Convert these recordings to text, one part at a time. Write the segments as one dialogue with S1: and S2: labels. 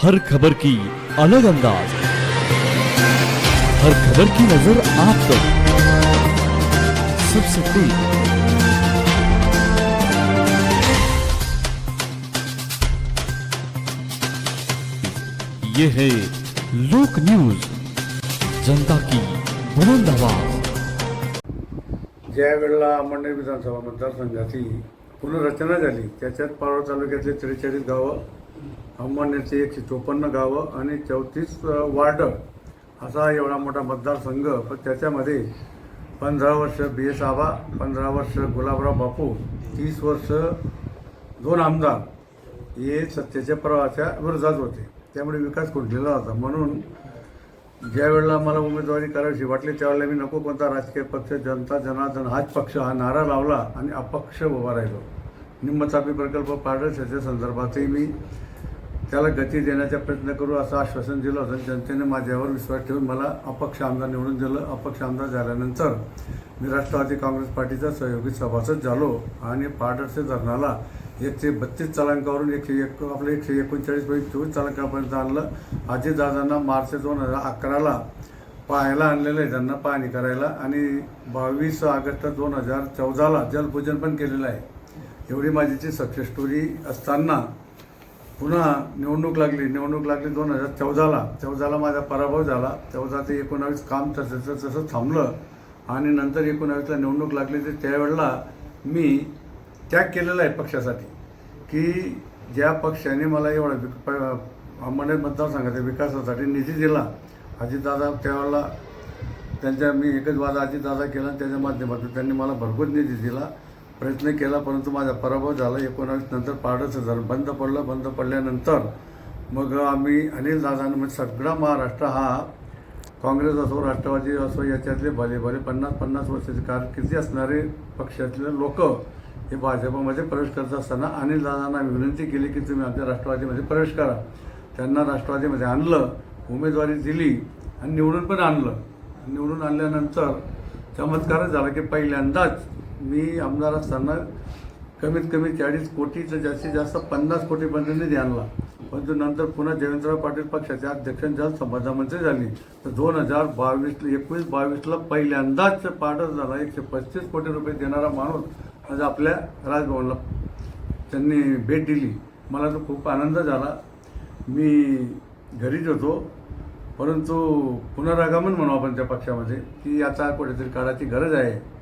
S1: हर खबर की अलग अंदाज। हर खबर की नज़र आप तक सबसे तेज। ये है लोक न्यूज़। जनता की बुलंद आवाज़।
S2: ज्या वेळेला अंमळनेर विधानसभा मतदारसंघाची पुनर्रचना झाली, त्याच्यात पारोळ तालुक्यातले त्रेचाळीस गावं अंमळनेरचे एकशे चोपन्न गावं आणि चौतीस वार्ड. असा एवढा मोठा मतदारसंघ पण त्याच्यामध्ये पंधरा वर्ष बी एस आबा पंधरा वर्ष गुलाबराव बापू तीस वर्ष दोन आमदार हे सत्तेच्या प्रवाहाच्या विरोधात होते. त्यामुळे विकास खुंटलेला होता. म्हणून ज्या वेळेला मला उमेदवारी करायची वाटली त्यावेळेला मी नको कोणता राजकीय पक्ष जनता जनार्दन हाच पक्ष हा नारा लावला आणि अपक्ष उभा राहिलो. निम्मचापी प्रकल्प पाडण्याच्या संदर्भातही मी त्याला गती देण्याचा प्रयत्न करू असं आश्वासन दिलं होतं. जनतेने माझ्यावर विश्वास ठेवून मला अपक्ष आमदार निवडून दिलं. अपक्ष आमदार झाल्यानंतर मी राष्ट्रवादी काँग्रेस पार्टीचा सहयोगी सभासद झालो आणि पाडरसे धरणाला एकशे बत्तीस चलांकावरून एकशे एक आपलं एकशे एकोणचाळीस चोवीस चलांकापर्यंत आणलं. अजितदादांना मार्च दोन हजार अकराला पाहायला आणलेलं आहे त्यांना पाहणी करायला आणि बावीस ऑगस्ट दोन हजार चौदाला जलपूजन पण केलेलं आहे. एवढी माझीची सक्सेस स्टोरी असताना पुन्हा निवडणूक लागली निवडणूक लागली दोन हजार चौदाला. चौदाला माझा पराभव झाला. चौदा ते एकोणावीस काम तसं तसं थांबलं. आणि नंतर एकोणावीसला निवडणूक लागली तर त्यावेळेला मी त्याग केलेला आहे पक्षासाठी. की ज्या पक्षाने मला एवढा विक- प- अंबरनाथ मतदारसंघाच्या विकासासाठी निधी दिला. अजितदादा त्यावेळेला त्यांच्या मी एकच वाद अजितदादा केला आणि त्याच्या माध्यमातून त्यांनी मला भरपूर निधी दिला. प्रयत्न केला परंतु माझा पराभव झाला. एकोणावीस नंतर पाडच झालं. बंद पडलं. बंद पडल्यानंतर मग आम्ही अनिल दादांना म्हणजे सगळा महाराष्ट्र हा काँग्रेस असो राष्ट्रवादी असो याच्यातले भले भले पन्नास पन्नास वर्षाचे कारकिर्दी असणारे पक्षातले लोक हे भाजपामध्ये प्रवेश करत असताना अनिल दादांना विनंती केली की तुम्ही आमच्या राष्ट्रवादीमध्ये प्रवेश करा. त्यांना राष्ट्रवादीमध्ये आणलं उमेदवारी दिली आणि निवडून पण आणलं. निवडून आणल्यानंतर चमत्कारच झाला की पहिल्यांदाच मी आमदार असताना कमीत कमी चाळीस कोटीचं जास्तीत जास्त पन्नास कोटीपर्यंत निधी आणला. परंतु नंतर पुन्हा देवेंद्रराव पाटील पक्षाचे अध्यक्ष झाले संपदा झाली. तर दोन हजार बावीसला एकवीस बावीसला पहिल्यांदाच पाठच झाला एकशे पस्तीस कोटी रुपये देणारा माणूस आज आपल्या राजभवनला त्यांनी भेट दिली. मला तो खूप आनंद झाला. मी घरीच होतो. परंतु पुनरागमन म्हणू आपण त्या पक्षामध्ये की याचा कुठेतरी काळाची गरज आहे.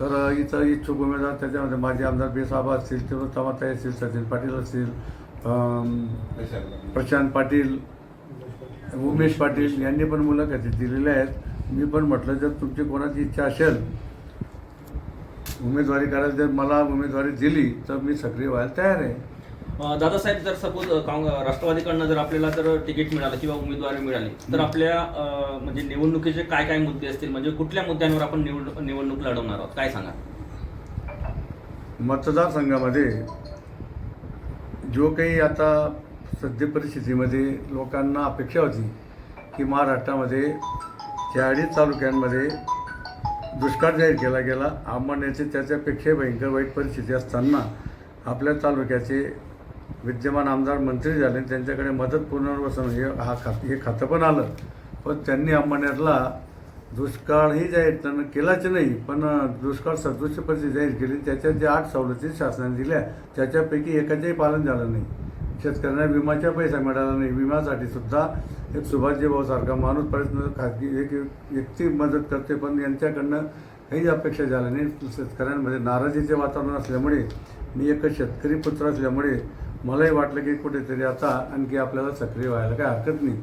S2: तर इथं इच्छुक उमेदवार त्याच्यामध्ये माझे आमदार बेसाबा असतील तिरुत्तमाताई असतील सचिन पाटील असतील प्रशांत पाटील उमेश पाटील यांनी पण मुलाखती दिलेल्या आहेत. मी पण म्हटलं जर तुमची कोणाची इच्छा असेल उमेदवारी करायला जर मला उमेदवारी दिली तर मी सक्रिय व्हायला तयार आहे.
S3: दादासाहेब जर सपोज राष्ट्रवादीकडनं जर आपल्याला जर तिकीट मिळालं किंवा उमेदवारी मिळाली तर आपल्या म्हणजे निवडणुकीचे काय काय मुद्दे असतील? म्हणजे कुठल्या मुद्द्यांवर आपण निवड निवडणूक लढवणार आहोत? काय सांगा
S2: मतदारसंघामध्ये जो काही आता सद्य परिस्थितीमध्ये लोकांना अपेक्षा होती की महाराष्ट्रामध्ये चाळीस तालुक्यांमध्ये दुष्काळ जाहीर केला गेला. अंबरण्याचे त्याच्यापेक्षा भयंकर वाईट परिस्थिती असताना आपल्या तालुक्याचे विद्यमान आमदार मंत्री झाले त्यांच्याकडे मदत पुनर्वसन हे हा खात हे खातं पण आलं. पण त्यांनी अंबरण्यातला दुष्काळही जाहीर त्यांना केलाच नाही पण दुष्काळ सदृश्य परिस्थिती जाहीर केली. त्याच्यात ज्या आठ सवलती शासनाने दिल्या त्याच्यापैकी एकाचंही पालन झालं नाही. शेतकऱ्यांना विमाचा पैसा मिळाला नाही. विम्यासाठी सुद्धा एक सुभाषजी भाऊसारखा माणूस प्रयत्न खाजगी एक व्यक्ती मदत करते पण यांच्याकडनं काही अपेक्षा झाल्या नाही शेतकऱ्यांमध्ये नाराजीचे वातावरण असल्यामुळे मी एक शेतकरी पुत्र असल्यामुळे मलाही वाटलं की कुठेतरी आता आणखी आपल्याला सक्रिय व्हायला काही हरकत नाही.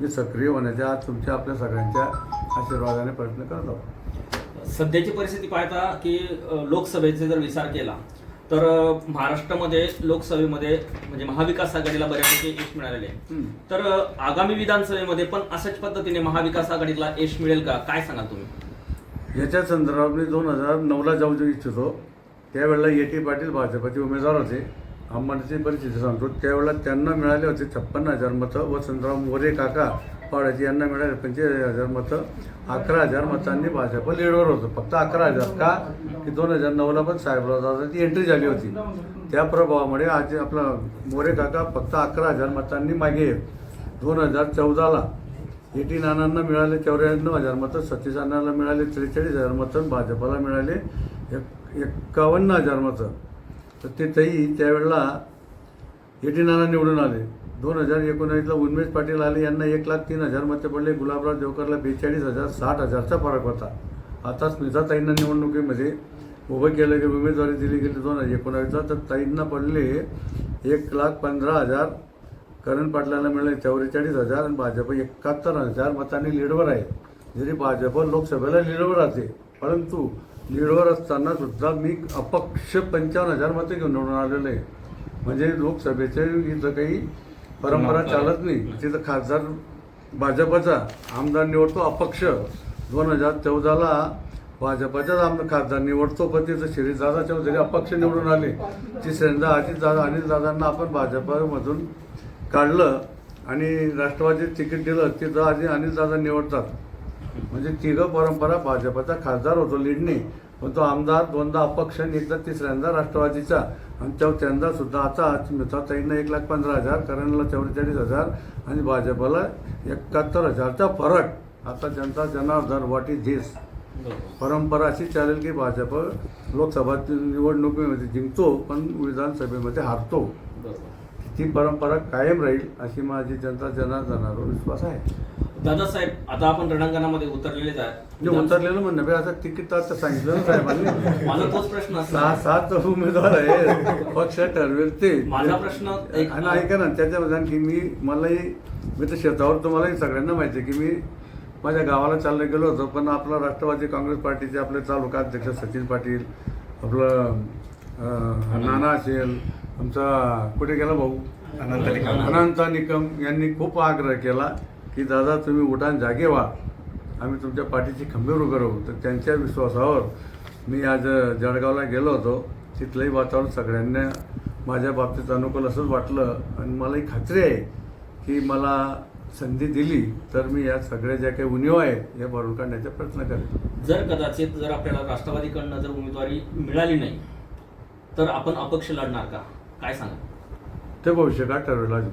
S2: मी सक्रिय होण्याच्या आज तुमच्या आपल्या सगळ्यांच्या आशीर्वादाने प्रयत्न करतो.
S3: सध्याची परिस्थिती पाहता की लोकसभेचा जर विचार केला तर महाराष्ट्रामध्ये लोकसभेमध्ये म्हणजे महाविकास आघाडीला बऱ्यापैकी यश मिळालेले आहे. तर आगामी विधानसभेमध्ये पण अशाच पद्धतीने महाविकास आघाडीला यश मिळेल का? काय सांगाल तुम्ही?
S2: याच्या संदर्भात मी दोन हजार नऊला जाऊ इच्छितो त्यावेळेला ए टी पाटील भाजपचे उमेदवार होते. अंबानीची परिस्थिती सांगतो त्यावेळेला त्यांना मिळाले होते छप्पन्न हजार मतं. वसंतराव मोरे काका पाडाजी यांना मिळाले पंचेचाळीस हजार मतं. अकरा हजार मतांनी भाजप लीडवर होतं. फक्त अकरा हजार का? की दोन हजार नऊला पण साहेबराव दादाची एंट्री झाली होती. त्या प्रभावामुळे आज आपला मोरे काका फक्त अकरा हजार मतांनी मागे दोन हजार चौदाला एटी नानांना मिळाले चौऱ्याण्णव हजार मतं सतीश अण्णाला मिळाले त्रेचाळीस हजार मतं भाजपाला मिळाले एक एक्कावन्न हजार मतं. तर ते ताई त्यावेळेला एटी निवडून आले. दोन हजार एकोणावीसला उन्मेश पाटील आले यांना एक लाख तीन हजार मते पडले. गुलाबराव देवकरला बेचाळीस हजार साठ हजारचा फरक होता. आता स्मिताताईंना निवडणुकीमध्ये उभं केलं की उमेदवारी दिली गेली दोन हजार एकोणावीसला तर ताईंना पडले एक लाख पंधरा हजार. करण पाटलांना मिळाले चौवेचाळीस हजार आणि भाजप एकाहत्तर हजार मतांनी लीडवर आहे. जरी भाजप लोकसभेला लीडवर राहते परंतु लीडवर असताना सुद्धा मी अपक्ष पंचावन्न हजार मते घेऊन निवडून आलेलो आहे. म्हणजे लोकसभेचे इथं काही परंपरा चालत नाही. तिथं खासदार भाजपचा आमदार निवडतो अपक्ष दोन हजार चौदाला भाजपचाच आमदार खासदार निवडतो पण तिथं श्रीदादा चौधरी अपक्ष निवडून आले. तिसऱ्यांदा अजित दादा अनिल दादांना आपण भाजपमधून काढलं आणि राष्ट्रवादीत तिकीट दिलं तिथं आधी अनिल दादा निवडतात. म्हणजे तिघं परंपरा भाजपचा खासदार होतो लीडने पण तो आमदार दोनदा अपक्ष आणि एकदा तिसऱ्यांदा राष्ट्रवादीचा. आणि चौथ्यांदा सुद्धा आता स्मिताताईंना एक लाख पंधरा हजार करणला चौवेचाळीस हजार आणि भाजपला एकाहत्तर हजारचा फरक. आता जनता जनार्दन वाट इज धिस परंपरा अशी चालेल की भाजप लोकसभा निवडणुकीमध्ये जिंकतो पण विधानसभेमध्ये हारतो. ती परंपरा कायम राहील अशी माझी जनता जनार्दनावर विश्वास आहे.
S3: दादासाहेब आता आपण रणांगणामध्ये उतरलेलेच आहे
S2: जे उतरलेलं म्हणणं बे आता तिकीट आता सांगितलं ना साहेबांनी
S3: माझा तोच प्रश्न
S2: सहा सात उमेदवार आहे पक्ष ठरवेल ते.
S3: माझा प्रश्न एक-
S2: आणि ऐका ना त्याच्यामध्ये आणखी मी मलाही मी तर शेतावर तुम्हालाही सगळ्यांना माहिती आहे की मी माझ्या गावाला चाललं गेलो होतो पण आपला राष्ट्रवादी काँग्रेस पार्टीचे आपले तालुका अध्यक्ष सचिन पाटील आपलं अं, नाना असेल आमचा कुठे गेला भाऊ?
S4: अनंत निकम.
S2: अनंत निकम यांनी खूप आग्रह केला की दादा तुम्ही उठान जागे व्हा. आम्ही तुमच्या पाठीची खंबीर उभे राहू. तर त्यांच्या विश्वासावर मी आज जळगावला गेलो होतो. तिथलंही वातावरण सगळ्यांना माझ्या बाबतीत अनुकूल असंच वाटलं. आणि मलाही खात्री आहे की मला संधी दिली तर मी या सगळ्या ज्या काही उणीव आहे या भरून काढण्याचा प्रयत्न करेन.
S3: जर कदाचित जर आपल्याला राष्ट्रवादीकडनं जर उमेदवारी मिळाली नाही तर आपण अपक्ष लढणार का? काय सांगा
S2: ते भविष्य का ठरवेल अजून?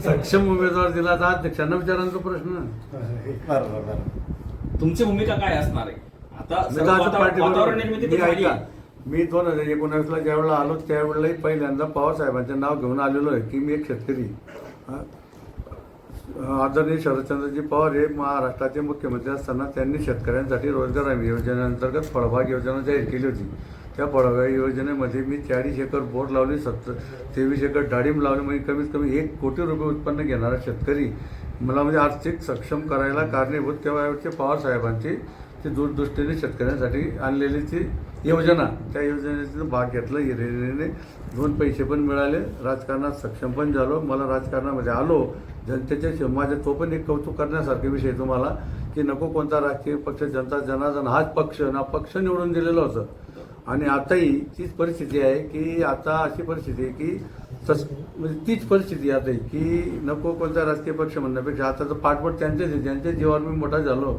S2: सक्षम उमेदवार दिला तर अध्यक्षांना विचारांचा प्रश्न.
S4: बरोबर बरोबर.
S3: तुमची भूमिका काय असणार आहे? आता
S2: मी
S3: सर्व
S2: तर आता
S3: वाता-
S2: पार्टी
S3: वातावरण निर्मिती
S2: मी
S3: तर झाली.
S2: ऐका.
S3: आहे.
S2: मी दोन हजार एकोणावीसला ज्या वेळेला आलो त्यावेळेलाही पहिल्यांदा पवार साहेबांचं नाव घेऊन आलेलो आहे की मी एक शेतकरी. हा. आदरणीय शरदचंद्रजी पवार हे महाराष्ट्राचे मुख्यमंत्री असताना त्यांनी शेतकऱ्यांसाठी रोजगार हमी योजनेअंतर्गत फळबाग योजना जाहीर केली होती. त्या फळबाग योजनेमध्ये मी चाळीस एकर बोर लावली सत्तर तेवीस एकर डाळिंब लावली म्हणजे कमीत कमी एक कोटी रुपये उत्पन्न घेणारा शेतकरी. मला म्हणजे आर्थिक सक्षम करायला कारणीभूत त्यावेळेचे पवारसाहेबांची ती दूरदृष्टीने शेतकऱ्यांसाठी आणलेली ती योजना. त्या योजनेचा भाग घेतला हिरेने दोन पैसे पण मिळाले राजकारणात सक्षम पण झालो. मला राजकारणामध्ये आलो जनतेच्या शे- माझे तो पण एक कौतुक करण्यासारखे विषय तुम्हाला की नको कोणता राजकीय पक्ष जनता जनार्दन हाच पक्ष ना पक्ष निवडून दिलेलं होतं. आणि आताही तीच परिस्थिती आहे की आता अशी परिस्थिती आहे की तस म्हणजे तीच परिस्थिती आहे आता की नको कोणता राजकीय पक्ष म्हणण्यापेक्षा आता तर पाठबळ त्यांचेच आहे. ज्यांच्या जीवावर मी मोठा झालो.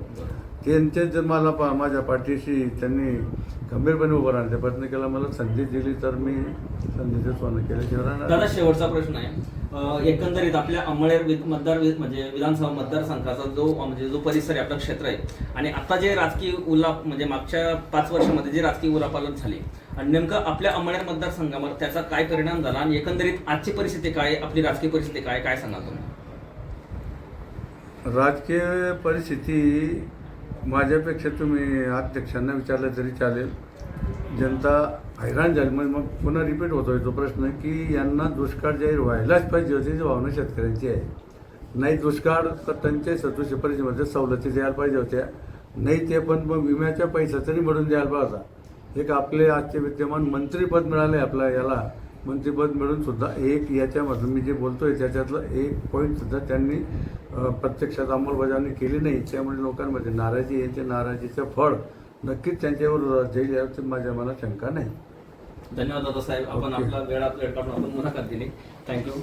S2: त्यांचे जर मला पा माझ्या पाठीशी त्यांनी गंभीरपणे उभं राहण्याचा प्रयत्न केला मला संधी दिली तर मी संधीचं सोनं केल्याशिवाय राहणार
S3: दादा
S2: नाही.
S3: शेवटचा प्रश्न आहे. एकंदरीत आपल्या अंमळनेर मतदार म्हणजे विधानसभा मतदारसंघाचा जो म्हणजे जो परिसर आहे आपलं क्षेत्र आहे. आणि आता जे राजकीय उलाप म्हणजे मागच्या पाच वर्षामध्ये जे राजकीय उलापालन झाले आणि नेमकं आपल्या अंमळनेर मतदारसंघावर त्याचा काय परिणाम झाला आणि एकंदरीत आजची परिस्थिती काय आपली राजकीय परिस्थिती काय काय सांगाल तुम्ही?
S2: राजकीय परिस्थिती माझ्यापेक्षा तुम्ही अध्यक्षांना विचारलं तरी चालेल. जनता हैराण झाली. मग मग पुन्हा रिपीट होतोय तो प्रश्न की यांना दुष्काळ जाहीर व्हायलाच पाहिजे होती जी भावना शेतकऱ्यांची आहे. नाही दुष्काळ तर त्यांच्या सदृश्य परिषदेमध्ये सवलती द्यायला पाहिजे होत्या. नाही ते पण मग विम्याच्या पैसा तरी मिळून द्यायला पाहिजे एक आपले आजचे विद्यमान मंत्रीपद मिळाले आपल्या याला. मंत्रीपद मिळून सुद्धा एक याच्यामधून मी जे बोलतोय त्याच्यातलं एक पॉईंट सुद्धा त्यांनी प्रत्यक्षात अंमलबजावणी केली नाही. त्यामुळे लोकांमध्ये नाराजी याच्या नाराजीचं फळ नक्कीच त्यांच्यावर जाईल याची माझ्या मनात शंका नाही.
S3: धन्यवाद दादा साहेब. आपण. आपला वेळ आपल्या आपण मुलाखत दिली. थँक्यू